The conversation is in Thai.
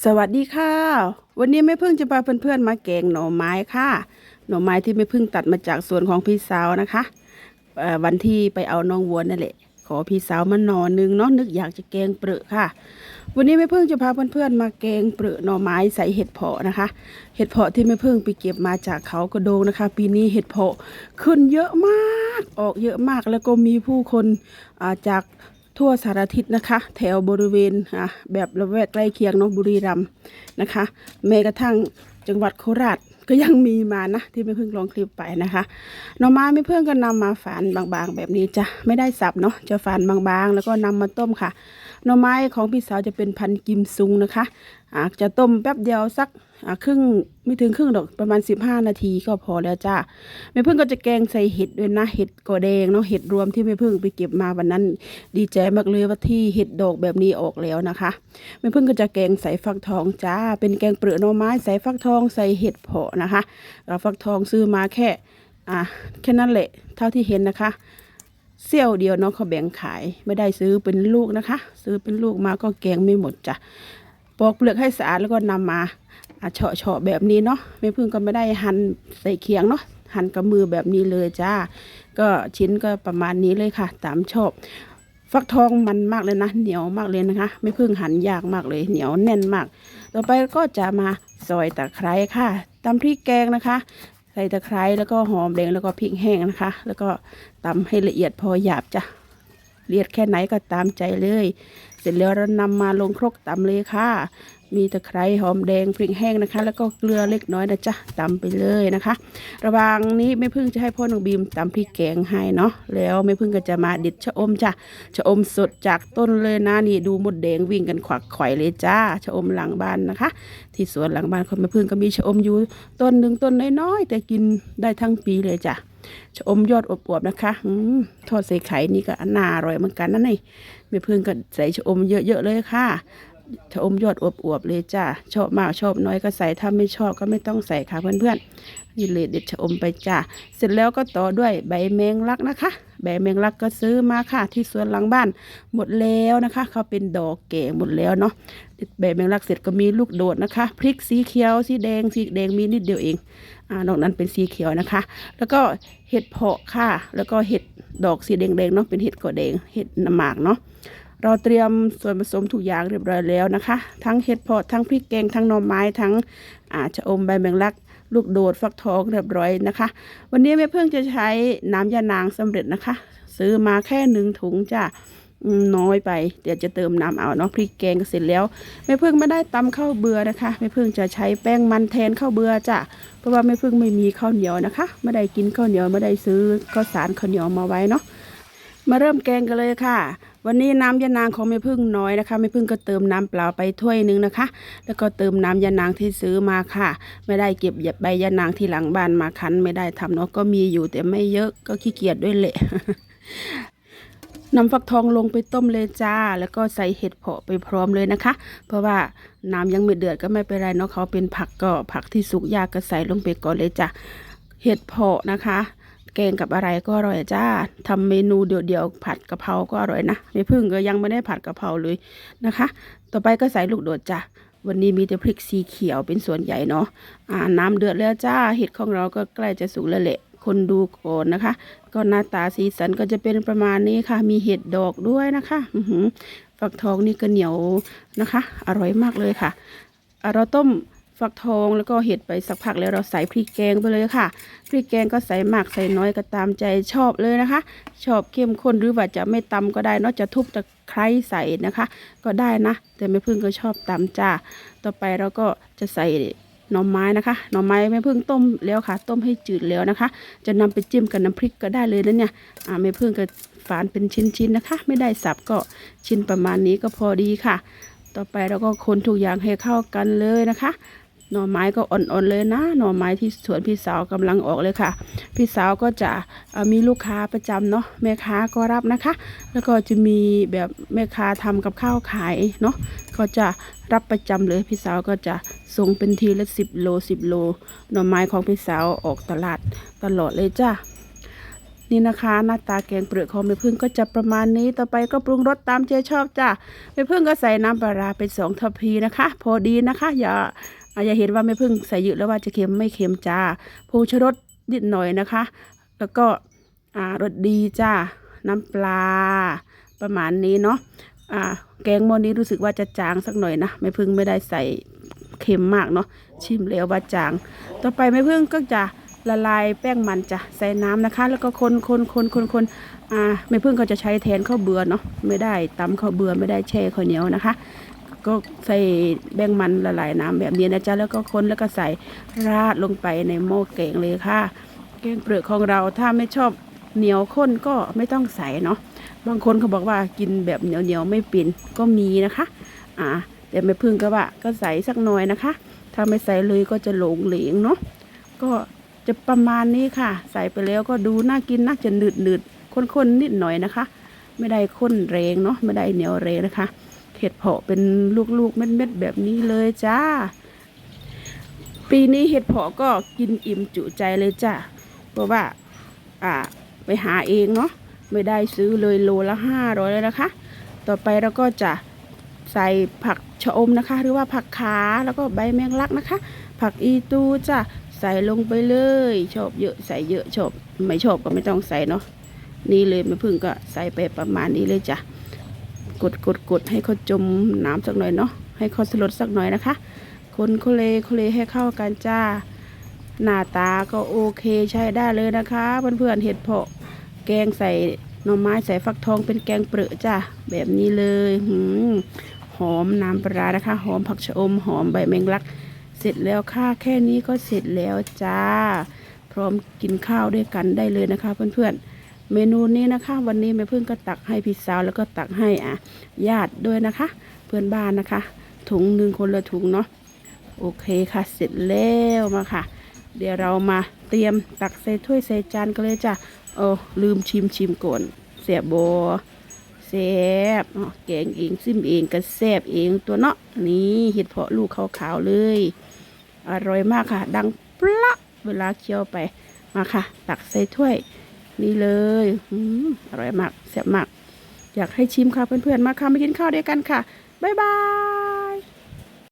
สวัสดีค่ะ วันนี้แม่พึ่งจะพาเพื่อนๆมาแกงหน่อไม้ค่ะ หน่อไม้ที่แม่พึ่งตัดมาจากสวนของพี่สาวนะคะวันที่ไปเอาน้องวัวนั่นแหละ ขอพี่สาวมาหน่อหนึงเนาะนึกอยากจะแกงเปลือกค่ะ วันนี้แม่พึ่งจะพาเพื่อนๆมาแกงเปลือกหน่อไม้ใส่เห็ดเผาะนะคะ เห็ดเผาะที่แม่พึ่งไปเก็บมาจากเขากระโดงนะคะ ปีนี้เห็ดเผาะขึ้นเยอะมาก ออกเยอะมากแล้วก็มีผู้คนจาก ทั่วสารทิศนะคะ แถวบริเวณอะแบบละแวกใกล้เคียงเน้องบุรีรัมย์นะคะแม้กระทั่งจังหวัดโคราชก็ยังมีมานะที่ไม่เพิ่งลองคลิปไปนะคะหน่อไม้ไม่เพิ่งก็นำมาฝานบางๆ แบบนี้จ้ะไม่ได้สับเนาะจะฝานบางๆ แล้วก็นำมาต้มค่ะหน่อไม้ของพี่สาวจะเป็นพันธุ์กิมซุงนะคะ อาจจะต้มแป๊บเดียวสักครึ่งไม่ถึงครึ่งดอกประมาณ 15 นาทีก็พอแล้วจ้าแม่พึ่งก็จะแกงใส่เห็ดด้วยนะเห็ดกอแดงเนาะเห็ดรวมที่แม่พึ่งไปเก็บมาวันนั้น ดีใจมากเลยว่าที่เห็ดดอกแบบนี้ออกแล้วนะคะแม่พึ่งก็จะแกงใส่ฟักทองจ้า เป็นแกงเปลือกหน่อไม้ใส่ฟักทองใส่เห็ดเผาะนะคะแล้วฟักทองซื้อมาแค่อะแค่นั้นแหละเท่าที่เห็นนะคะเสี้ยวเดียวเนาะเขาแบ่งขายไม่ได้ซื้อเป็นลูกนะคะ ซื้อเป็นลูกมาก็แกงไม่หมดจ้ะ ปอกเปลือกให้สะอาดแล้วก็นำมาเฉาะเฉาะๆแบบนี้เนาะแม่พึ่งก็ไม่ได้หั่นใส่เคียงเนาะหั่นกับมือแบบนี้เลยจ้า ก็ชิ้นก็ประมาณนี้เลยค่ะ ตามชอบ ฟักทองมันมากเลยนะ เหนียวมากเลยนะคะ ไม่พึ่งหั่นยากมากเลย เหนียวแน่นมาก ต่อไปก็จะมาซอยตะไคร้ค่ะตำพริกแกงนะคะ ใส่ตะไคร้แล้วก็หอมแดงแล้วก็พริกแห้งนะคะ แล้วก็ตำให้ละเอียดพอหยาบจ้ะละ เอียดแค่ไหนก็ตามใจเลย เสร็จแล้วเรานำมาลงครกตำเลยค่ะ มีตะไคร้หอมแดงพริกแห้งนะคะ แล้วก็เกลือเล็กน้อยนะจ๊ะตำไปเลยนะคะ ระหว่างนี้แม่พึ่งจะให้พ่อหนุ่งบีมตำพริกแกงให้เนาะแล้วแม่พึ่งก็จะมาเด็ดชะอมจ้ะชะอมสดจากต้นเลยนะนี่ดูมดแดงวิ่งกันขวักไข่เลยจ้าชะอมหลังบ้านนะคะ ที่สวนหลังบ้านของแม่พึ่งก็มีชะอมอยู่ต้นหนึ่งต้นน้อยๆแต่กินได้ทั้งปีเลยจ้ะชะอมยอดอวบๆนะคะอมทอดใส่ไข่นี่ก็น่าอร่อยเหมือนกันนะนี่แม่พึ่งก็ใส่ชะอมเยอะๆเลยค่ะ ชะอมยอดอวบๆเลยจ้าชอบมากชอบน้อยก็ใส่ถ้าไม่ชอบก็ไม่ต้องใส่ค่ะเพื่อนๆนี่เลยเด็ดชะอมไปจ้าเสร็จแล้วก็ต่อด้วยใบแมงลักนะคะ ใบแมงลักก็ซื้อมาค่ะ ที่สวนหลังบ้าน หมดแล้วนะคะเขาเป็นดอกแก่หมดแล้วเนาะใบแมงลักเสร็จก็มีลูกโดดนะคะ พริกสีเขียวสีแดงสีแดงมีนิดเดียวเองอ่านอกนั้นเป็นสีเขียวนะคะ แล้วก็เห็ดเพาะค่ะ แล้วก็เห็ดดอกสีแดงๆเนาะเป็นเห็ดกอแดงเห็ดน้ำหมากเนาะ เราเตรียมส่วนผสมทุกอย่างเรียบร้อยแล้วนะคะ ทั้งเห็ดเพาะทั้งพริกแกงทั้งหน่อไม้ทั้งอาชะอมใบแมงลักลูกโดดฟักทองเรียบร้อยนะคะ วันนี้แม่เพิ่งจะใช้น้ำยานางสำเร็จนะคะ ซื้อมาแค่หนึ่งถุงจ้ะน้อยไป เดี๋ยวจะเติมน้ำเอาเนาะพริกแกงก็เสร็จแล้วแม่เพิ่งไม่ได้ตำข้าวเบื่อนะคะแม่เพิ่งจะใช้แป้งมันแทนข้าวเบื่อจ้ะเพราะว่าแม่เพิ่งไม่มีข้าวเหนียวนะคะไม่ได้กินข้าวเหนียวไม่ได้ซื้อข้าวสารข้าวเหนียวมาไว้เนาะ มาเริ่มแกงกันเลยค่ะ วันนี้น้ำยานางของแม่พึ่งน้อยนะคะแม่พึ่งก็เติมน้ำเปล่าไปถ้วยหนึงนะคะ แล้วก็เติมน้ำยานางที่ซื้อมาค่ะ ไม่ได้เก็บใบยานางที่หลังบ้านมาคั้นไม่ได้ทำเนาะก็มีอยู่แต่ไม่เยอะก็ขี้เกียจด้วยแหละนำฟักทองลงไปต้มเลยจ้า แล้วก็ใส่เห็ดเผาะไปพร้อมเลยนะคะ เพราะว่าน้ำยังไม่เดือดก็ไม่เป็นไรเนาะเขาเป็นผักก็ผักที่สุกยากก็ใส่ลงไปก่อนเลยจ้ะเห็ดเพาะนะคะ แกงกับอะไรก็อร่อยจ้าทำเมนูเดียวๆผัดกะเพราก็อร่อยนะไม่พึ่งก็ยังไม่ได้ผัดกะเพราเลยนะคะ ต่อไปก็ใส่ลูกโดดจ้ะวันนี้มีแต่พริกสีเขียวเป็นส่วนใหญ่เนาะอ่าน้ำเดือดแล้วจ้าเห็ดของเราก็ใกล้จะสุกแล้วแหละคนดูก่อนนะคะ ก็หน้าตาสีสันก็จะเป็นประมาณนี้ค่ะ มีเห็ดดอกด้วยนะคะออืฝักทองนี่ก็เหนียวนะคะ อร่อยมากเลยค่ะเราต้ม ฟักทองแล้วก็เห็ดไปสักพักแล้วเราใส่พริกแกงไปเลยค่ะ พริกแกงก็ใส่มากใส่น้อยก็ตามใจชอบเลยนะคะ ชอบเข้มข้นหรือว่าจะไม่ตำก็ได้นอกจะทุบตะไคร้ใส่นะคะ ก็ได้นะ แต่แม่พึ่งก็ชอบตำจ้าต่อไปเราก็จะใส่หน่อไม้นะคะ หน่อไม้แม่พึ่งต้มแล้วค่ะ ต้มให้จืดแล้วนะคะ จะนำไปจิ้มกับน้ำพริกก็ได้เลยนะเนี่ยอ่าแม่พึ่งก็ฝานเป็นชิ้นๆนะคะ ไม่ได้สับก็ชิ้นประมาณนี้ก็พอดีค่ะ ต่อไปเราก็คนทุกอย่างให้เข้ากันเลยนะคะ หน่อไม้ก็อ่อนๆเลยนะ หน่อไม้ที่สวนพี่สาวกำลังออกเลยค่ะ พี่สาวก็จะมีลูกค้าประจำเนาะแม่ค้าก็รับนะคะ แล้วก็จะมีแบบแม่ค้าทำกับข้าวขายเนาะก็จะรับประจำเลยพี่สาวก็จะส่งเป็นทีละสิบโลสิบโล หน่อไม้ของพี่สาวออกตลาดตลอดเลยจ้านี่นะคะหน้าตาแกงเปลือกของแม่พึ่งก็จะประมาณนี้ต่อไปก็ปรุงรสตามใจชอบจ้ะแม่พึ่งก็ใส่น้ำปลาร้าเป็นสองทัพพีนะคะ พอดีนะคะ อย่า อาอย่าเห็นว่าแม่พึ่งใส่เยอะแล้วว่าจะเค็มไม่เค็มจ้าผงชูรสนิดหน่อยนะคะ แล้วก็อ่ารสดีจ้าน้ำปลาประมาณนี้เนาะอ่าแกงหม้อนี้รู้สึกว่าจะจางสักหน่อยนะแม่พึ่งไม่ได้ใส่เค็มมากเนาะชิมแล้วว่าจาง ต่อไปแม่พึ่งก็จะละลายแป้งมันจ้ะใส่น้ำนะคะ แล้วก็คนคนคนคนคนอ่าแม่พึ่งก็จะใช้แทนข้าวเบื่อเนาะไม่ได้ตำข้าวเบื่อไม่ได้แช่ข้าวเหนียวนะคะ ก็ใส่แป้งมันละลายน้ำแบบนี้นะจ๊ะแล้วก็คนแล้วก็ใส่ราดลงไปในหม้อแกงเลยค่ะ แกงเปลือกของเราถ้าไม่ชอบเหนียวข้นก็ไม่ต้องใส่เนาะบางคนเขาบอกว่ากินแบบเหนียวเหนียวๆไม่เป็นก็มีนะคะ อ่าแต่แม่พึ่งก็ว่าก็ใส่สักหน่อยนะคะ ถ้าไม่ใส่เลยก็จะหลงเหลงเนาะก็จะประมาณนี้ค่ะ ใส่ไปแล้วก็ดูน่ากินน่าจะหนืดหนืดข้นๆนิดหน่อยนะคะ ไม่ได้ข้นแรงเนาะไม่ได้เหนียวแรงนะคะ เห็ดเพาะเป็นลูกๆเม็ดๆแบบนี้เลยจ้า ปีนี้เห็ดเพาะก็กินอิ่มจุใจเลยจ้าเพราะว่าอ่าไปหาเองเนาะไม่ได้ซื้อเลยโลละห้าร้อยเลยนะคะ ต่อไปเราก็จะใส่ผักชะอมนะคะ หรือว่าผักขาแล้วก็ใบแมงลักนะคะ ผักอีตูจ้ะใส่ลงไปเลยชอบเยอะใส่เยอะชอบไม่ชอบก็ไม่ต้องใส่เนาะนี่เลยแม่พึ่งก็ใส่ไปประมาณนี้เลยจ้ะ กดกดกดให้เขาจมน้ำสักหน่อยเนาะให้เขาสลดสักหน่อยนะคะ คนโคเลโคเลให้เข้ากันจ้า หน้าตาก็โอเคใช้ได้เลยนะคะ เพื่อนๆเห็ดเพาะแกงใส่หน่อไม้ใส่ฟักทองเป็นแกงเปรอะจ้าแบบนี้เลยหืมหอมน้ำปลาร้านะคะ หอมผักชะอมหอมใบแมงลัก เสร็จแล้วค่ะแค่นี้ก็เสร็จแล้วจ้า พร้อมกินข้าวด้วยกันได้เลยนะคะ เพื่อนๆ เมนูนี้นะคะ วันนี้แม่พึ่งก็ตักให้พี่สาวแล้วก็ตักให้อะญาติด้วยนะคะ เพื่อนบ้านนะคะ ถุงหนึ่งคนละถุงเนาะโอเคค่ะเสร็จแล้วมาค่ะ เดี๋ยวเรามาเตรียมตักใส่ถ้วยใส่จานกันเลยจ้ะโอ้ลืมชิมชิมก่อนเสียบแซ่บอ๋อแกงเองซิมเองก็แซบเองตัวเนาะนี่เห็ดเพาะลูกขาวๆเลย อร่อยมากค่ะ ดังปละเวลาเคี้ยวไปมาค่ะ ตักใส่ถ้วย นี่เลยอร่อยมากแซ่บมาก อยากให้ชิมค่ะเพื่อนๆ มาค่ะมากินข้าวด้วยกันค่ะ บ๊ายบาย